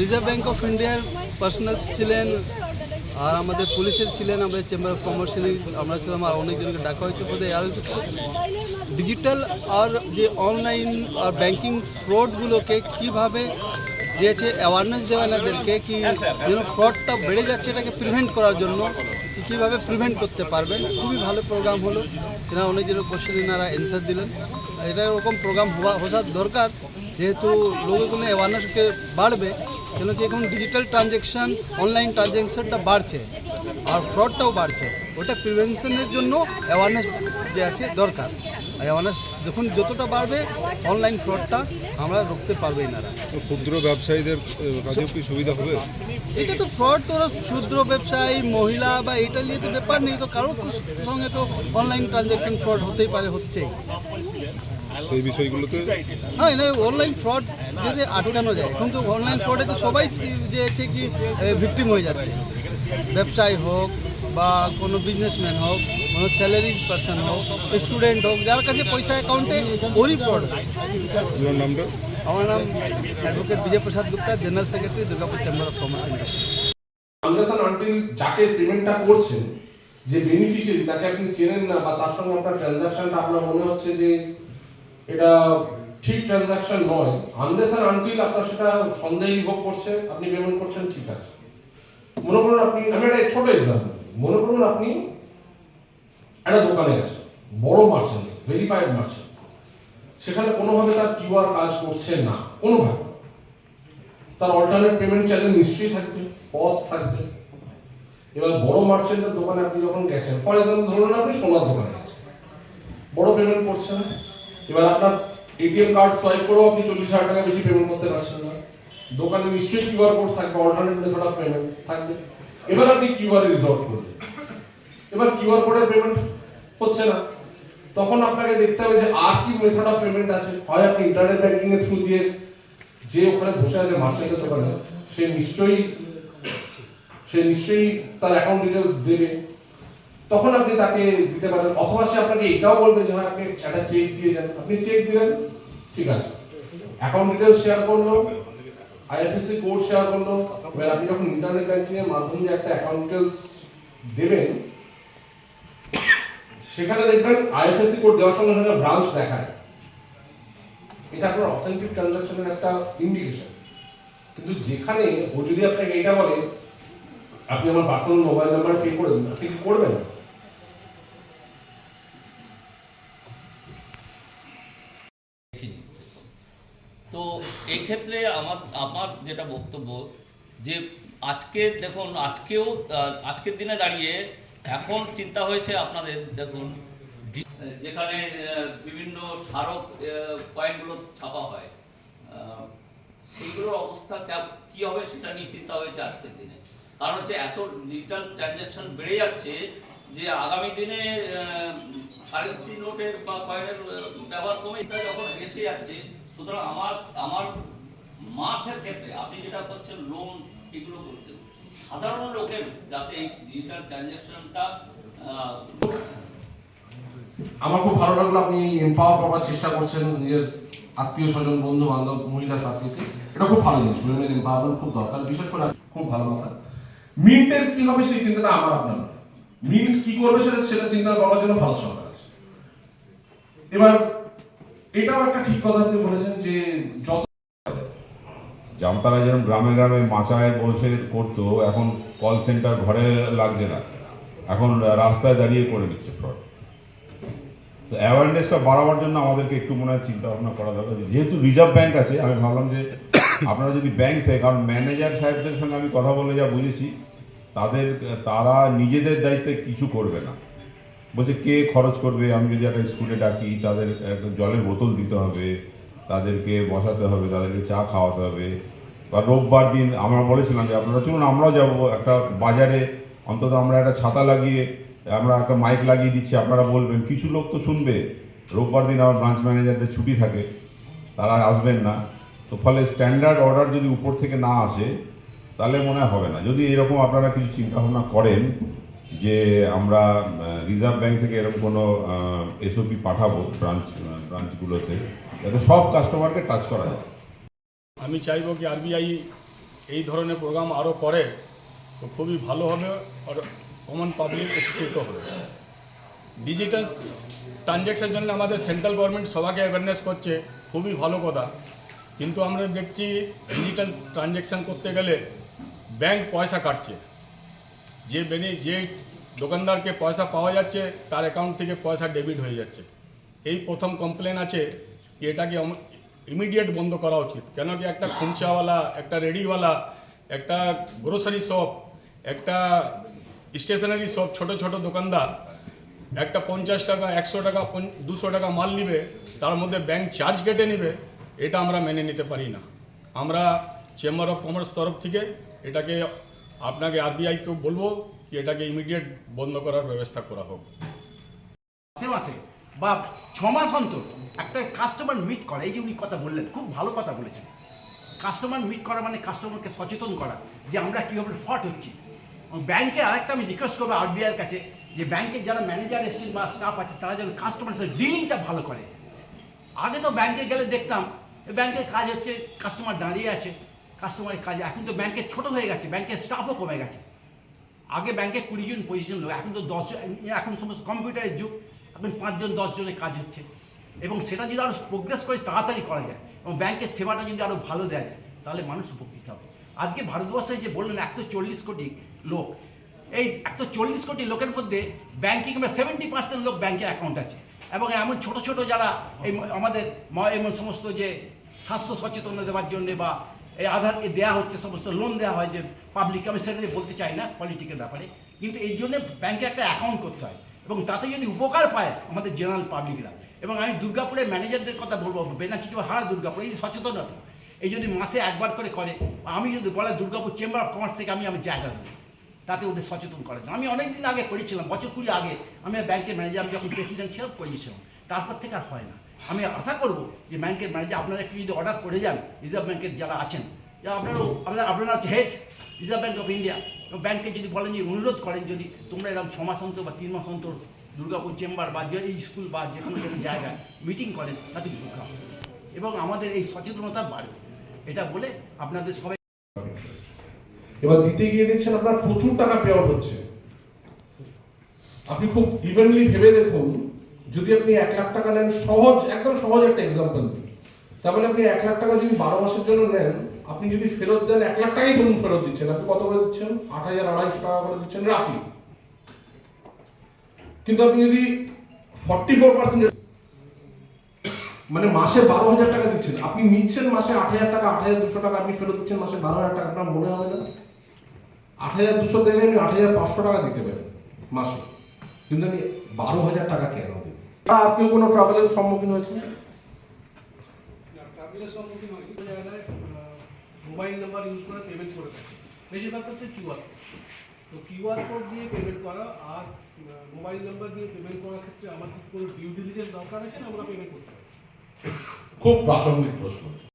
Reserve bank of ইন্ডিয়ার personal ছিলেন আর আমাদের পুলিশের ছিলেন, আমাদের চেম্বার অফ কমার্সের আমরা ছিলাম আর অনেকজনকে ডাকা হয়েছে বোধহয়। আর ডিজিটাল আর যে অনলাইন আর ব্যাংকিং ফ্রডগুলোকে কীভাবে দিয়েছে অ্যাওয়ারনেস দেওয়া এনাদেরকে কি যেন ফ্রডটা বেড়ে যাচ্ছে এটাকে প্রিভেন্ট করার জন্য, কীভাবে প্রিভেন্ট করতে পারবেন? খুবই ভালো প্রোগ্রাম হলো। এনারা অনেকজনের কোশ্চেন এনারা অ্যান্সার দিলেন। এটা এরকম প্রোগ্রাম হওয়া হওয়ার দরকার, যেহেতু লোকগুলো অ্যাওয়ারনেসকে বাড়বে কেন কি এখন ডিজিটাল ট্রানজ্যাকশান অনলাইন ট্রানজ্যাকশানটা বাড়ছে আর ফ্রডটাও বাড়ছে। ওটা প্রিভেনশনের জন্য অ্যাওয়ারনেস যে আছে দরকার। আর অ্যাওয়ারনেস যখন যতটা বাড়বে অনলাইন ফ্রডটা আমরা রুখতে পারবে এনারা। তো ক্ষুদ্র ব্যবসায়ীদের কাজেও কি সুবিধা হবে? এটা তো ফ্রড তো ওরা ক্ষুদ্র ব্যবসায়ী মহিলা বা এটা নিয়ে তো ব্যাপার নেই। তো কারোর সঙ্গে তো অনলাইন ট্রানজ্যাকশন ফ্রড হতেই পারে হচ্ছেই। সেই বিষয়গুলোতে হ্যাঁ এটা অনলাইন ফ্রড যদি আটকানো যায় এখন তো অনলাইন ফ্রডে তো সবাই যে হচ্ছে কি ভিকটিম হয়ে যাচ্ছে। ব্যবসায়ী হোক বা কোনো বিজনেসম্যান হোক কোনো স্যালারি পার্সন হোক স্টুডেন্ট হোক যার কাছে পয়সা অ্যাকাউন্টে ওরই ফ্রড হচ্ছে। নামটা আমার নাম advocate Bijay Prasad Gupta general secretary Durgapur chamber of commerce industry unless until যাকে পেমেন্টটা করছেন যে বেনিফিশিয়ারি তাকে আপনি চেনেন না বা তার সঙ্গে আপনার ট্রানজাকশনটা আপনার মনে হচ্ছে যে এটা ঠিক ট্রানজাকশন নয়। আনলেস আর আনটিল আপনার সেটা সন্দেহ ভোগ করছে, আপনি পেমেন্ট করছেন, ঠিক আছে। মনে করুন আপনি, আমি একটা ছোট এক্সাম্পল মনে করুন আপনি একটা দোকানে গেছেন, বড় মার্চেন্ট ভেরিফাইড মার্চেন্ট সেখানে কোনোভাবে তার কিউআর কাজ করছে না, কোনোভাবে। তার অল্টারনেট পেমেন্ট চ্যানেল নিশ্চয়ই থাকবে পজ থাকবে। এবার বড় মার্চেন্টের দোকানে আপনি যখন গেছেন ফর এক্সাম্পল ধরুন আপনি সোনার দোকানে গেছেন। বড় পেমেন্ট করছেন এবার আপনার এটিএম কার্ড সোয়াইপ করেও আপনি চল্লিশ হাজার টাকা বেশি পেমেন্ট করতে পারছেন না। দোকানে নিশ্চয়ই কিউআর কোড থাকবে অল্টারনেট মেথড অফ পেমেন্ট থাকবে। এবার আপনি কিউআর রিজর্ভ করবেন এবার কিউআর কোডের পেমেন্ট হচ্ছে না। তখন আপনাকে দেখতে হবে যে আর কি মেথড অফ পেমেন্ট আছে। হয় আপনি ইন্টারনেট ব্যাংকিং এর থ্রু দিয়ে যে ওখানে বসে আছে মার্চেন্টের দোকানে সে নিশ্চয়ই সে নিশ্চয়ই তার অ্যাকাউন্ট ডিটেলস দেবে। তখন আপনি তাকে দিতে পারেন, অথবা সে আপনাকে এটাও বলবে যে হ্যাঁ আপনি একটা চেক দিয়ে যান। আপনি চেক দিলেন, ঠিক আছে। অ্যাকাউন্ট ডিটেলস শেয়ার করল আইএফএসসি কোড শেয়ার করল। এবার আপনি যখন ইন্টারনেট ব্যাংকিং এর মাধ্যমে একটা অ্যাকাউন্ট ডিটেলস দেবেন, সেখানে দেখবেন আইএফএসসি কোড দেওয়ার সঙ্গে সঙ্গে ব্রাঞ্চ দেখায়। এটা আপনার অথেন্টিক ট্রানজাকশনের একটা ইন্ডিকেশন কিন্তু যেখানে ও যদি আপনাকে এটা বলে, আপনি আমার পার্সোনাল মোবাইল নাম্বার পে করে দিন, আপনি কি করবেন? দেখিনি। তো এই ক্ষেত্রে আমার আমার যেটা বক্তব্য যে আজকে দেখুন, আজকেও, আজকের দিনে দাঁড়িয়ে এখন চিন্তা হয়েছে আপনাদের, দেখুন যেখানে বিভিন্ন স্মারক পয়েন্টগুলো ছাপা হয়। সেইগুলোর অবস্থা কি হবে সেটা নিয়ে চিন্তা হয়েছে আজকের দিনে। কারণ হচ্ছে এত ডিজিটাল ট্রানজ্যাকশন বেড়ে যাচ্ছে যে আগামী দিনে কারেন্সি নোটের বা কয়েনের ব্যবহার কমে এটা যখন যাচ্ছে সুতরাং আমার আমার মাসের ক্ষেত্রে আপনি যেটা করছেন লোন এগুলো করছেন। সাধারণ লোকের যাতে ডিজিটাল ট্রানজ্যাকশনটা আমার খুব ভালো লাগল আপনি এম্পাওয়ার করার চেষ্টা করছেন নিজের আত্মীয় স্বজন, বন্ধু বান্ধব, মহিলা সাথীকে। এটা খুব ভালো জিনিস উইমেন এম্পাওয়ারমেন্ট খুব দরকার। বিশেষ করে খুব ভালো কথা। মিন্টের কি হবে সেই চিন্তাটা আমার আপনার মিন্ট কি করবে সেটা সেটা চিন্তা করার জন্য ভালো সরকার। এবার, এটাও একটা ঠিক কথা আপনি বলেছেন যে যত জামতারা যেরকম গ্রামে গ্রামে মাচায় বসে করতো, এখন কল সেন্টার ঘরে লাগছে না। এখন রাস্তায় দাঁড়িয়ে করে দিচ্ছে ফ্রড তো অ্যাওয়ারনেসটা বাড়াবার জন্য আমাদেরকে একটু মনে হয় চিন্তা ভাবনা করা দরকার। যেহেতু রিজার্ভ ব্যাংক আছে, আমি ভাবলাম যে আপনারা যদি ব্যাংক থেকে, কারণ ম্যানেজার সাহেবদের সঙ্গে আমি কথা বলে যা বুঝেছি, তাদের, তারা নিজেদের দায়িত্বে কিছু করবে না। বলছে, কে খরচ করবে? আমি যদি একটা স্কুলে ডাকি, তাদের একটা জলের বোতল দিতে হবে, তাদেরকে বসাতে হবে, তাদেরকে চা খাওয়াতে হবে। বা রোববার দিন আমরা বলেছিলাম যে, আপনারা চলুন, আমরাও যাব একটা বাজারে। অন্তত আমরা একটা ছাতা লাগিয়ে, আমরা একটা মাইক লাগিয়ে দিচ্ছি, আপনারা বলবেন। কিছু লোক তো শুনবে, রোববার দিন আমার ব্রাঞ্চ ম্যানেজারদের ছুটি থাকে, তারা আসবেন না। তো ফলে স্ট্যান্ডার্ড অর্ডার যদি উপর থেকে না আসে, তাহলে মনে হবে না। যদি এরকম আপনারা কিছু চিন্তা ভাবনা করেন যে আমরা রিজার্ভ ব্যাংক থেকে এরকম কোনো এসওপি পাঠাবো ব্রাঞ্চ ব্রাঞ্চগুলোতে যাতে সব কাস্টমারকে টাচ করা যায়। আমি চাইব কি আরবিআই এই ধরনের প্রোগ্রাম আরও করে, তো খুবই ভালো হবে আর কমন পাবলিক উপকৃত হবে। ডিজিটাল ট্রানজ্যাকশন জন্য আমাদের সেন্ট্রাল গভর্নমেন্ট সবাইকে অ্যাওয়ারনেস করছে, খুবই ভালো কথা। কিন্তু আমরা দেখছি ডিজিটাল ট্রানজ্যাকশন করতে গেলে ব্যাংক পয়সা কাটছে। যে বেনি যে দোকানদারকে পয়সা পাওয়া যাচ্ছে, তার অ্যাকাউন্ট থেকে পয়সা ডেবিট হয়ে যাচ্ছে। এই প্রথম কমপ্লেন আছে কি এটাকে ইমিডিয়েট বন্ধ করা উচিত। কেন কি একটা খুমচাওয়ালা একটা রেডিওয়ালা, একটা গ্রোসারি শপ একটা স্টেশনারি শপ ছোট ছোট দোকানদার, একটা পঞ্চাশ টাকা, একশো টাকা দুশো টাকা মাল নিবে, তার মধ্যে ব্যাংক চার্জ কেটে নেবে, এটা আমরা মেনে নিতে পারি না। আমরা চেম্বার অফ কমার্স তরফ থেকে এটাকে আপনাকে আরবিআইকেও বলব কি এটাকে ইমিডিয়েট বন্ধ করার ব্যবস্থা করা হোক। মাসে মাসে বা ছ মাস অন্তর একটা কাস্টমার মিট করা, এই যে উনি কথা বললেন, খুব ভালো কথা বলেছেন। কাস্টমার মিট করা মানে কাস্টমারকে সচেতন করা, যে আমরা কীভাবে ফট হচ্ছি। ব্যাংকে আরেকটা আমি রিকোয়েস্ট করব আরবিআইয়ের কাছে, যে ব্যাংকের যারা ম্যানেজার এসছেন বা স্টাফ আছে, তারা যেন কাস্টমারের সাথে ডিলিংটা ভালো করে। আগে তো ব্যাংকে গেলে দেখতাম, ব্যাংকের কাজ হচ্ছে কাস্টমার দাঁড়িয়ে আছে। কাস্টমারের কাজ। এখন তো ব্যাংকের ছোট হয়ে গেছে, ব্যাংকের স্টাফও কমে গেছে। আগে ব্যাংকে কুড়ি জন পজিশন লোক, এখন তো দশজন এখন সমস্ত কম্পিউটারের যুগ, এখন পাঁচজন দশজনের কাজ হচ্ছে। এবং সেটা যদি আরও প্রোগ্রেস করে, তাড়াতাড়ি করা যায়। এবং ব্যাংকের সেবাটা যদি আরও ভালো দেওয়া যায়, তাহলে মানুষ উপকৃত হবে। আজকে ভারতবর্ষে যে বললেন একশো চল্লিশ কোটি লোক, এই একশো চল্লিশ কোটি লোকের মধ্যে ব্যাংকিং বা সেভেন্টি পার্সেন্ট লোক ব্যাংকে অ্যাকাউন্ট আছে। এবং এমন ছোট ছোট যারা এই আমাদের এমন সমস্ত যে স্বাস্থ্য সচেতনতা দেওয়ার জন্য বা এই আধার দেওয়া হচ্ছে, সমস্ত লোন দেওয়া হয় যে পাবলিক আমি সেটা বলতে চাই না পলিটিক্যাল ব্যাপারে। কিন্তু এই জন্য ব্যাংকে একটা অ্যাকাউন্ট করতে হয়। এবং তাতে যদি উপকার পায় আমাদের জেনারেল পাবলিকরা এবং আমি দুর্গাপুরের ম্যানেজারদের কথা বলব বেনাচিটি হারা দুর্গাপুর, এই সচেতনতা। এই যদি মাসে একবার করে করে, আমি যদি বলে দুর্গাপুর চেম্বার অফ কমার্স থেকে আমি আমি জায়গা দেবো। তাতে ওদের সচেতন করার জন্য। আমি অনেক দিন আগে করেছিলাম, বছর কুড়ি আগে আমি ব্যাংকের ম্যানেজার যখন প্রেসিডেন্ট ছিলাম করিয়েছিলাম তারপর থেকে আর হয় না। আমি আশা করব যে ব্যাংকের ম্যানেজার আপনারা একটু যদি অর্ডার করে যান রিজার্ভ ব্যাংকের যারা আছেন যে আপনারাও, আপনারা আপনারা হচ্ছে head reserve bank of India ব্যাংকে যদি বলেন যে অনুরোধ করেন যদি তোমরা এরকম ছ মাস অন্তর বা তিন মাস অন্তর দুর্গাপুর চেম্বার বা যে স্কুল বা যে কোনো কোনো জায়গায় মিটিং করেন, তাতে উপকার হবে এবং আমাদের এই সচেতনতা বাড়বে। এটা বলে আপনাদের সবাই এবার দিতে গিয়ে দেখছেন আপনার প্রচুর টাকা পে হচ্ছে। আপনি খুব ইভেন্টলি ভেবে দেখুন যদি আপনি এক লাখ টাকা নেন, সহজ, একদম সহজ একটা এক্সাম্পল দিই মানে আপনি এক লাখ টাকা যদি বারো মাসের জন্য নেন, আপনি যদি ফেরত দেন, এক লাখ টাকাই ধরুন ফেরত দিচ্ছেন। আপনি কত করে দিচ্ছেন? আট হাজার আড়াইশো টাকা করে দিচ্ছেন রাফি কিন্তু আপনি যদি ফর্টি ফোর পার্সেন্ট মানে মাসে বারো হাজার টাকা দিচ্ছেন, আপনি নিচ্ছেন মাসে আট হাজার টাকা, আট হাজার দুশো টাকা, আপনি ফেরত দিচ্ছেন মাসে বারো হাজার টাকা, আপনার মনে হবে না? আট হাজার দুশো থেকে আমি আট হাজার পাঁচশো টাকা দিতে পারি মাসে। কিন্তু আমি বারো হাজার টাকা কেন? কেউ কোনো ট্রাভেলের সম্মুখীন হয়েছেন? ট্রাভেলের সম্মুখীন হয়নি। জায়গায় মোবাইল নাম্বার ইউজ করে পেমেন্ট করে থাকে। বেশিরভাগ হচ্ছে কিউআর তো কিউআর কোড দিয়ে পেমেন্ট করা আর মোবাইল নাম্বার দিয়ে পেমেন্ট করার ক্ষেত্রে আমাদের কোনো ডিউ ডিলিজেন্স দরকার আছে না আমরা পেমেন্ট করতে পারি? খুব প্রাসঙ্গিক প্রশ্ন।